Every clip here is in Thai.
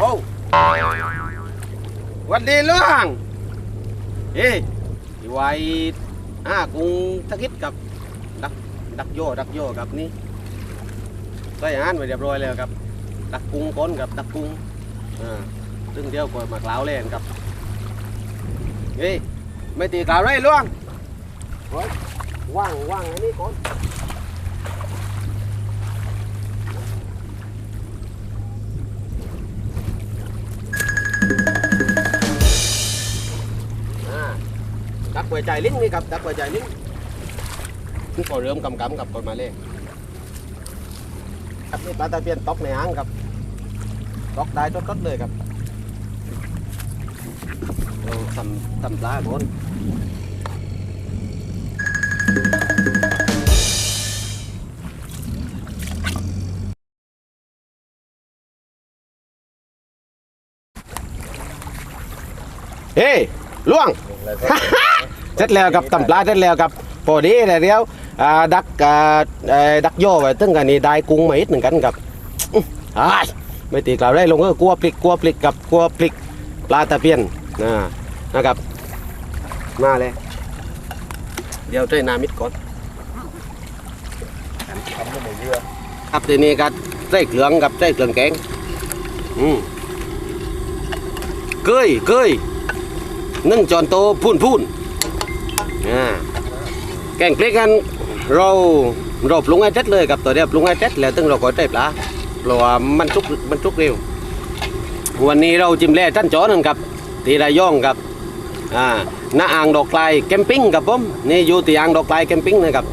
โอ้วันดีลุงเฮ้ยไว้อ่ากุ้งตะกิดกับดักดักโยดักโยกับนี่ใส่อาหารไว้เรียบร้อยแล้วครับดักกุ้งก้นกับดักกุ้งอ่าซึ่งเดียวกว่ามากล่าวเล่นครับเฮ้ยไม่ตีกล่าวเลยลุงว่างว่างอันนี้ก่อน ดักหัวใจลิ้นนี่ครับดักหัวใจลิ้นนี่ก็เริ่มกำกำกับกฎหมายเลยครับนี่ปลาตะเพียนตอกในอ่างครับตอกได้ทดๆเลยครับเราทำทำปลาก่อนเฮ้ยล่วง เสร็จแล้วครับตำปลาเสร็จแล้วครับพอดีแต่เดียวอ่าดักอ่าเอ่อดักโย่ไว้ตึ้งกันนี่ได้กุ้งมาอีกหนึ่งกันครับอื้ออ้ายไม่ตีกล่าวได้ลงก็กลัวปลิกกลัวปลิกกับกลัวปลิกปลาตะเพียนนะนะครับมาเลยเดี๋ยวใส่น้ำมิดก่อน ทำให้หมูเยื่อครับทีนี้ก็ใส่เกลืองกับใส่เกลืองแกงอืมเกยเกยนึ่งจอนโตพูนพูนอ่า แกงพริกกันเราเราปรุงให้เสร็จเลยกับตัวเดียวปรุงให้เสร็จแล้วตึงเราก็ใส่ปลาเพราะว่ามันชุกมันชุกเร็ว วันนี้เราจิ้มแล่ท่านจอนั่นครับที่ระยองครับอ่าหน้าอ่างดอกไกลแคมปิ้งครับผมนี่อยู่ที่อ่างดอกไกลแคมปิ้งนะครับ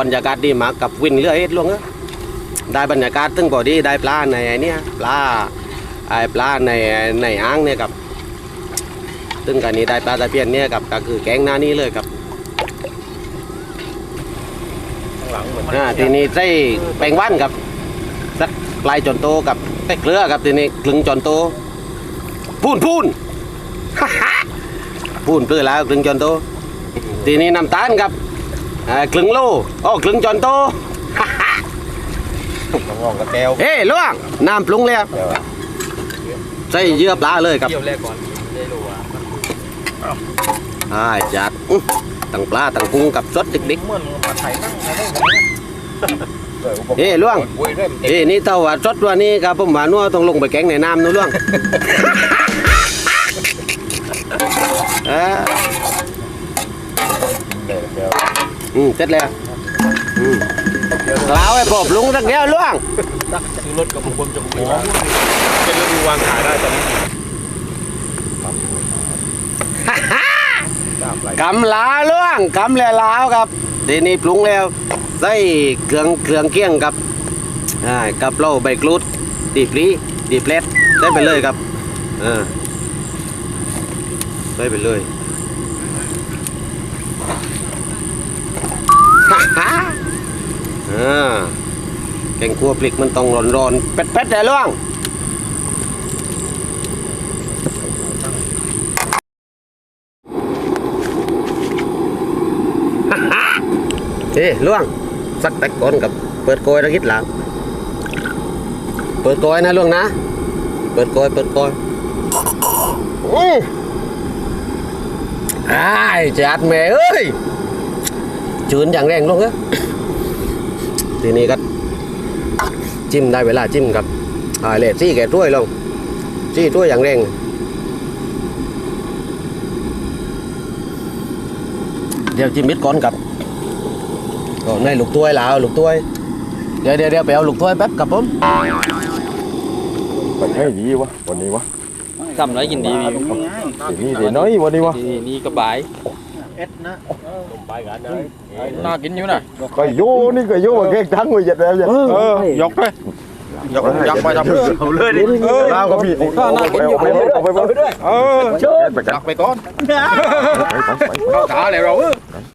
บรรยากาศดีมากกับวินเรือเอ็ดลวงนะได้บรรยากาศตึงพอดีได้ปลาในไอ้เนี่ยปลาไอ้ปลาในในอ่างเนี่ยครับตึงกันนี้ได้ปลาตะเพียนเนี่ยครับก็คือแกงหน้านี้เลยครับ ข้าง หลังเหมือนอ่าทีนี้ใส่แป้งว่านครับสักปลายจนโตกับใส่เกลือครับทีนี้กลึงจนโตพูนพูน พูนเพื่อแล้วกลึงจนโตทีนี้น้ำตาลครับอ่ากลึงโลอ้อกลึงจนโต ต้องงอกกระแก้วเฮ้ล่วงน้ำปรุงแล้วเดี๋ยวอะใส่เยื่อปลาเลยครับเกี่ยวแรกก่อนได้รู้ว่ามันใช่จัดอื้อ ตั้งปลาตั้งกุ้งกับสดดิกเหมือนมาไทยนั่งอะไรอย่างเงี้ยเฮ้ล่วงปุ้ยเริ่มๆเด็กเอ้นี่เต่าว่าสดว่านี่ครับผมว่านัวต้องลงไปแกงในน้ำนู้นล่วงเออเดี๋ยวเดี๋ยวอืมเสร็จแล้วอืมกล่าวให้ปอบลุงสักแก้วล่วง ซื้อรถกับคนจมูกเป็นเรื่องวางขายได้ตอนนี้ทราบอะไร กำลาล่วงกำแล้วลาวครับทีนี้ปรุงแล้วใส่เครื่องเครื่องเคียงกับอ่ากับเหล้าใบกรูดดีปรีดีเปลดใส่ไปเลยครับเออใส่ไปเลยฮ่าฮ่าอ่าแกงคั่วพริกมันต้องร้อนๆเป็ดๆแต่ล่วง เฮ้ล่วง สักแตกก่อนกับเปิดโกยตะคิดหลัง เปิดโกยนะล่วงนะ เปิดโกยเปิดโกยอือไอ้ายจัดแม่เอ้ยจืนอย่างแรงลงเอ้ทีนี้ก็จิ้มได้เวลาจิ้มกับอ่าเลดซี่แก่ถ้วยลงซี่ถ้วยอย่างแรงเดี๋ยวจิ้มมิดก่อนกับ ก่อนในลูกถ้วยแล้วลูกถ้วย เดี๋ยวเดี๋ยวเดี๋ยวไปเอาลูกถ้วยแป๊บกับผมมันให้ดีวะวันนี้วะทำแล้วยินดีเดี๋ยวนี้เดี๋ยวน้อยวันนี้วะนี่นี่ก็บายไปกันเลยน่ากินอยู่นะก็โยนี่ก็โยว่าเก่งทั้งไปจัดแล้วจ้ะเออยกเลยยกยกไปทำเรื่องเอาเลยดิเราก็มีเอาไปเอาไปเอาไปเอาไปเออไปกันยกไปก่อนไปไปเข้าขาเลยเราเออ